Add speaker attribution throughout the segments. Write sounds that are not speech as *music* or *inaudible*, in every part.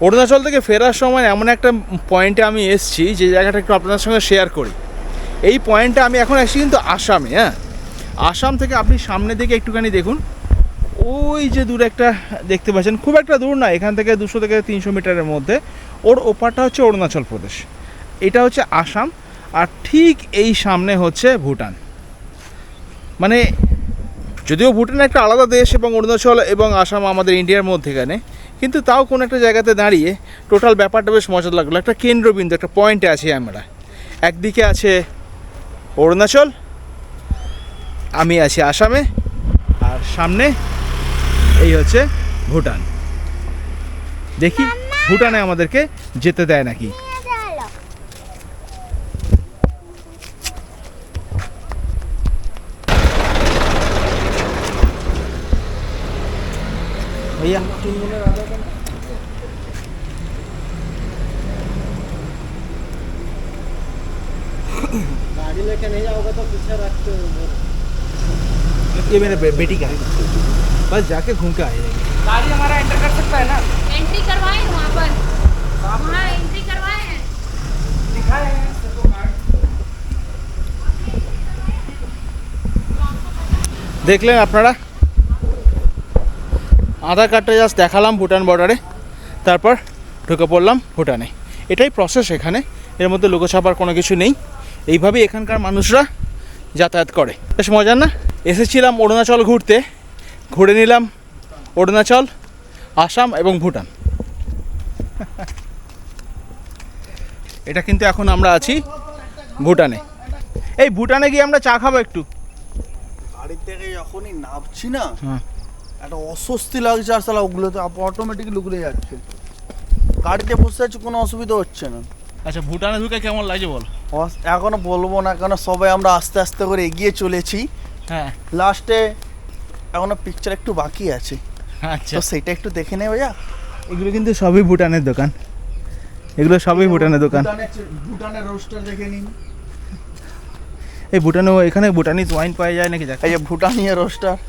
Speaker 1: অরুণাচল থেকে ফেরার সময় এমন একটা পয়েন্টে আমি এসেছি যে জায়গাটা একটু আপনাদের সঙ্গে শেয়ার করি। এই পয়েন্টে আমি এখন আসছি কিন্তু আসামে হ্যাঁ? আসাম থেকে আপনি সামনের দিকে একটুখানি দেখুন। ওই যে দূরে একটা দেখতে পাচ্ছেন, খুব একটা দূর না, এখান থেকে দুশো থেকে তিনশো মিটারের মধ্যে। ওর ওপারটা হচ্ছে অরুণাচল প্রদেশ। এটা হচ্ছে আসাম, আর ঠিক এই সামনে হচ্ছে ভুটান। মানে যদিও ভুটান একটা আলাদা দেশ এবং অরুণাচল এবং আসাম আমাদের ইন্ডিয়ার মধ্যেখানে কিন্তু তাও কোনো একটা জায়গাতে দাঁড়িয়ে টোটাল ব্যাপারটা বেশ মজা লাগল। একটা কেন্দ্রবিন্দু, একটা পয়েন্টে আছি আমরা। একদিকে আছে অরুণাচল, আমি আছি আসামে, আর সামনে এই হচ্ছে ভুটান। দেখি ভুটানে আমাদেরকে যেতে দেয় নাকি। भैया ये मेरे बे, बेटी का है बस जाके घूम के आ जाएंगे
Speaker 2: गाड़ी हमारा एंटर कर सकता है ना
Speaker 3: एंट्री करवाए हैं वहाँ पर वहाँ एंट्री करवाए हैं
Speaker 2: दिखाए हैं सबको कार्ड
Speaker 1: দেখলেন আপনারা আধার কার্ডটা জাস্ট দেখালাম ভুটান বর্ডারে তারপর ঢুকে পড়লাম ভুটানে এটাই প্রসেস এখানে এর মধ্যে লুকোছাপার কোনো কিছু নেই এইভাবেই এখানকার মানুষরা যাতায়াত করে। বেশ মজার না? এসেছিলাম অরুণাচল ঘুরতে। ঘুরে নিলাম অরুণাচল আসাম এবং ভুটান। এটা কিন্তু এখন আমরা আছি ভুটানে। এই ভুটানে গিয়ে আমরা চা খাব একটু।
Speaker 4: গাড়ি থেকে যখনই নামছি না
Speaker 1: হ্যাঁ।
Speaker 4: একটা অস্বস্তি লাগছে আর সালা ওগুলোতে অটোমেটিক উগলে যাচ্ছে। গাড়িতে বসে আছি কোনো অসুবিধা হচ্ছে না।
Speaker 1: আচ্ছা ভুটানে ঢুকে কেমন লাগছে বল?
Speaker 4: এখনও বলব না কেন সবাই আমরা আস্তে আস্তে করে এগিয়ে চলেছি।
Speaker 1: হ্যাঁ।
Speaker 4: লাস্টে এখনও পিকচার একটু বাকি আছে।
Speaker 1: আচ্ছা।
Speaker 4: তো সেটা একটু দেখে নেবে যা
Speaker 1: এগুলো কিন্তু সবই ভুটানের দোকান। এগুলো সবই ভুটানের দোকান।
Speaker 4: ভুটানের রোস্টার দেখে নিন।
Speaker 1: এই ভুটানে এখানে ভুটানিজ ওয়াইন পাওয়া যায় নাকি? দেখ
Speaker 4: এই যে ভুটানিয়া রোস্টার *laughs*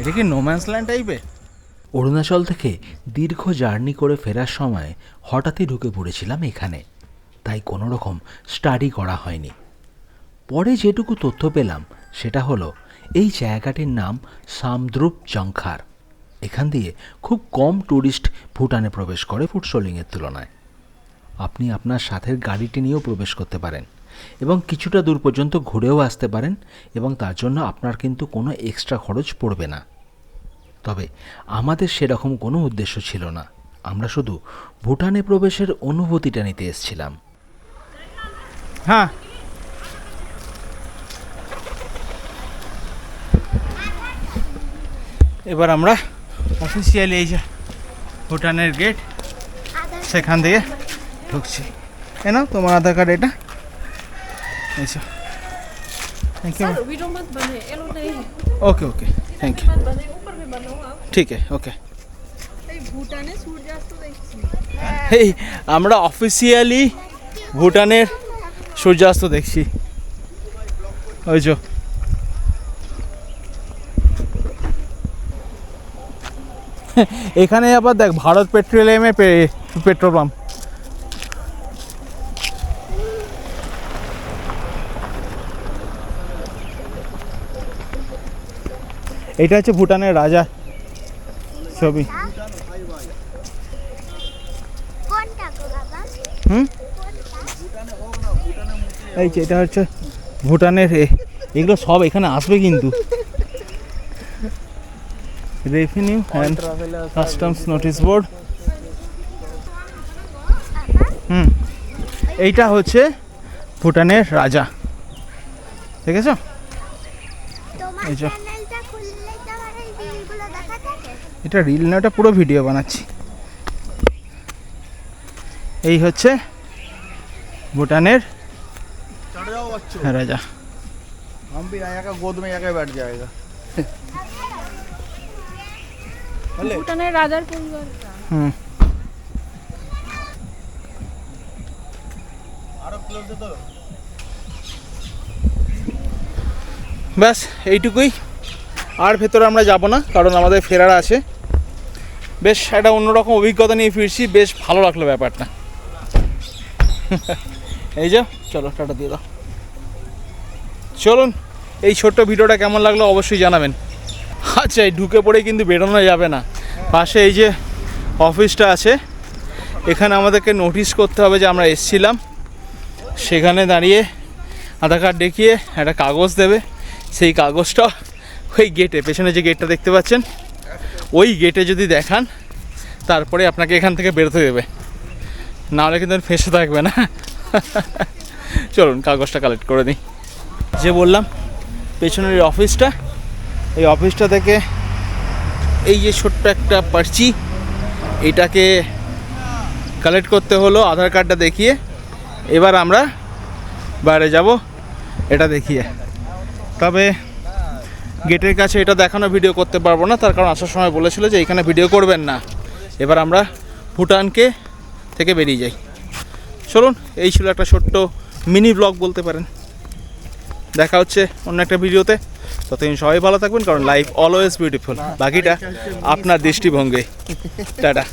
Speaker 1: এটা কি নোম্যান্স ল্যান্ড টাইপের
Speaker 5: অরুণাচল থেকে দীর্ঘ জার্নি করে ফেরার সময় হঠাৎই ঢুকে পড়েছিলাম এখানে। তাই কোনো রকম স্টাডি করা হয়নি। পরে যেটুকু তথ্য পেলাম, সেটা হলো, এই জায়গাটির নাম সামদ্রুপ জংখার। এখান দিয়ে খুব কম ট্যুরিস্ট ভুটানে প্রবেশ করে ফুটসোলিংয়ের তুলনায়। আপনি আপনার সাথের গাড়িটি নিয়েও প্রবেশ করতে পারেন এবং কিছুটা দূর পর্যন্ত ঘুরেও আসতে পারেন এবং তার জন্য আপনার কিন্তু কোনো এক্সট্রা খরচ পড়বে না। তবে আমাদের সেরকম কোনো উদ্দেশ্য ছিল না। আমরা শুধু ভুটানে প্রবেশের অনুভূতিটা নিতে এসেছিলাম।
Speaker 1: হ্যাঁ। এবার আমরা অফিসিয়ালি এই যে ভুটানের গেট সেখান থেকে ঢুকছি। এ নাও তোমার আধার কার্ড এটা। এইসব
Speaker 3: thank you okay okay thank you
Speaker 1: ঠিক আছে ওকে এই আমরা অফিসিয়ালি ভুটানের সূর্যাস্ত দেখছি। ওই যো। এখানে আবার দেখ, ভারত পেট্রোলিয়ামের পেট্রোল পাম্প এটা হচ্ছে ভুটানের রাজা। ছবি। হুম? এই যে এটা হচ্ছে ভুটানের এগুলো সব এখানে আসবে কিন্তু। Revenue and customs notice board hmm. এইটা হচ্ছে ভুটানের রাজা। ঠিক আছে এই যে। এটা রিল না এটা পুরো ভিডিও বানাচ্ছি এই হচ্ছে ভুটানের
Speaker 4: चढ़ जाओ बच्चों
Speaker 1: রাজা
Speaker 4: हम भी यहाँ का गोद में जाके बैठ जाएगा
Speaker 3: ভুটানের রাজার পরিবার
Speaker 1: হুম
Speaker 4: আরো ক্লোজে তো
Speaker 1: ব্যাস এইটুকুই আর ভেতরে আমরা যাব না কারণ আমাদের ফেরার আছে বেশ একটা অন্যরকম অভিজ্ঞতা নিয়ে ফিরছি, বেশ ভালো লাগল ব্যাপারটা। এই যে, চলো, টাটা দিয়ে দাও। চলুন, এই ছোট্ট ভিডিওটা কেমন লাগল অবশ্যই জানাবেন। আচ্ছা এই ঢুকে পড়ে কিন্তু বেরোনো যাবে না। পাশে এই যে অফিসটা আছে, এখানে আমাদেরকে নোটিশ করতে হবে যে আমরা এসছিলাম। সেখানে দাঁড়িয়ে আধার কার্ড দেখিয়ে একটা কাগজ দেবে। সেই কাগজটা ওই গেটে পেছনে যে গেটটা দেখতে পাচ্ছেন ওই গেটে যদি দেখান, তারপরে আপনাকে এখান থেকে বেরোতে দেবে। নাহলে কিন্তু ফেসে থাকবে না। চলুন, কাগজটা কালেক্ট করে দিই। যে বললাম, পেছনের এই অফিসটা এই অফিসটা থেকে এই যে ছোট্ট একটা পার্চি, এটাকে কালেক্ট করতে হলো আধার কার্ডটা দেখিয়ে। এবার আমরা বাইরে যাব, এটা দেখিয়ে। তবে গেটের কাছে এটা দেখানো ভিডিও করতে পারব না, তার কারণ আসার সময় বলেছিল যে এখানে ভিডিও করবেন না। এবার আমরা ভুটানকে থেকে বেরিয়ে যাই। চলুন, এই ছিল একটা ছোট্ট মিনি ব্লগ বলতে পারেন। দেখা হচ্ছে অন্য একটা ভিডিওতে। ততদিন সবাই ভালো থাকবেন, কারণ লাইফ অলওয়েজ বিউটিফুল বাকিটা আপনার দৃষ্টিভঙ্গি। টাটা।